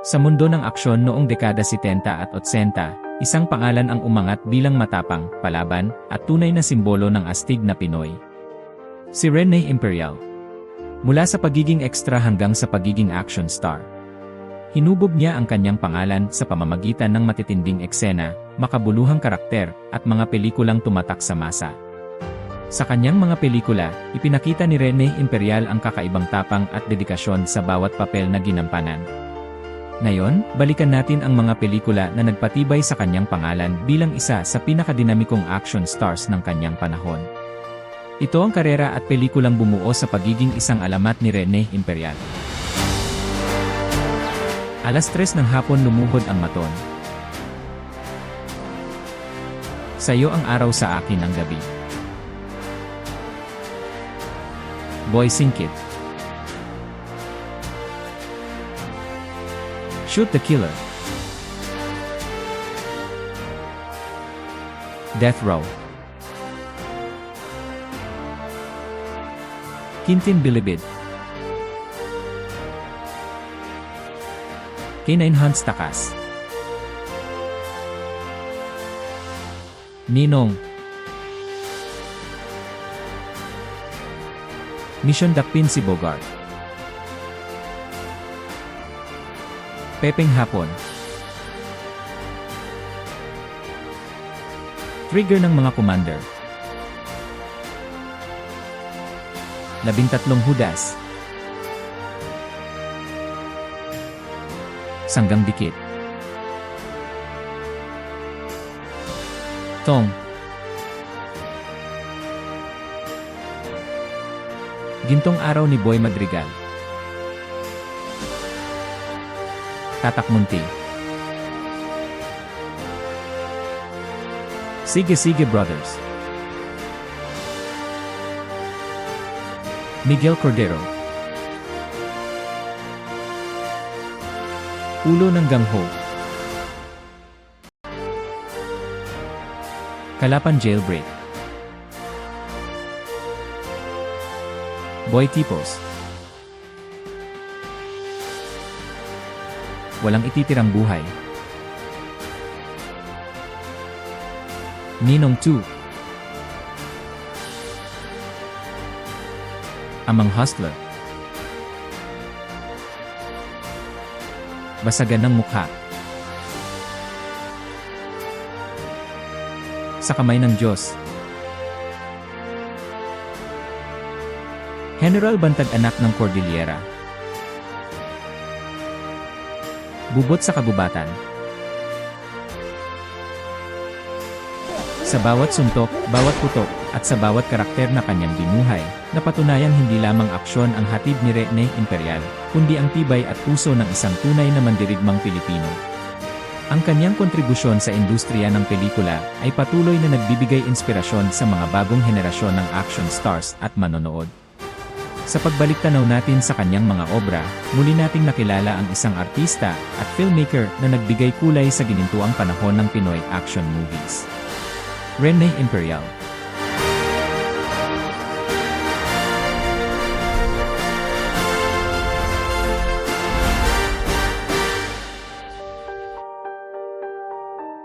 Sa mundo ng aksyon noong dekada 70 at 80, isang pangalan ang umangat bilang matapang, palaban, at tunay na simbolo ng astig na Pinoy. Si Rene Imperial. Mula sa pagiging extra hanggang sa pagiging action star. Hinubog niya ang kanyang pangalan sa pamamagitan ng matitinding eksena, makabuluhang karakter, at mga pelikulang tumatak sa masa. Sa kanyang mga pelikula, ipinakita ni Rene Imperial ang kakaibang tapang at dedikasyon sa bawat papel na ginampanan. Ngayon, balikan natin ang mga pelikula na nagpatibay sa kanyang pangalan bilang isa sa pinakadinamikong action stars ng kanyang panahon. Ito ang karera at pelikulang bumuo sa pagiging isang alamat ni Rene Imperial. Alas tres ng hapon lumuhod ang maton. Sayo ang araw sa akin ang gabi. Boy Singkit Shoot the Killer. Death Row. Quintin Bilibid. K9 Hans Takas. Ninong. Mission Dakpin si Bogart Pepeng Hapon. Trigger ng mga commander. Labintatlong Hudas. Sanggang Dikit. Tong. Gintong Araw ni Boy Madrigal Tatak Munti Sige Sige Brothers. Miguel Cordero. Ulo ng Gangho. Kalapan Jailbreak. Boy Tipos Walang ititirang buhay. Ninong 2 Amang Hustler. Basagan ng mukha. Sa kamay ng Diyos. General Bantag anak ng Cordillera Bubot sa kagubatan Sa bawat suntok, bawat putok, at sa bawat karakter na kanyang binuhay, napatunayan hindi lamang aksyon ang hatid ni Rene Imperial, kundi ang tibay at puso ng isang tunay na mandirigmang Pilipino. Ang kanyang kontribusyon sa industriya ng pelikula ay patuloy na nagbibigay inspirasyon sa mga bagong henerasyon ng action stars at manonood. Sa pagbalik tanaw natin sa kanyang mga obra, muli nating nakilala ang isang artista at filmmaker na nagbigay kulay sa ginintuang panahon ng Pinoy action movies. Rene Imperial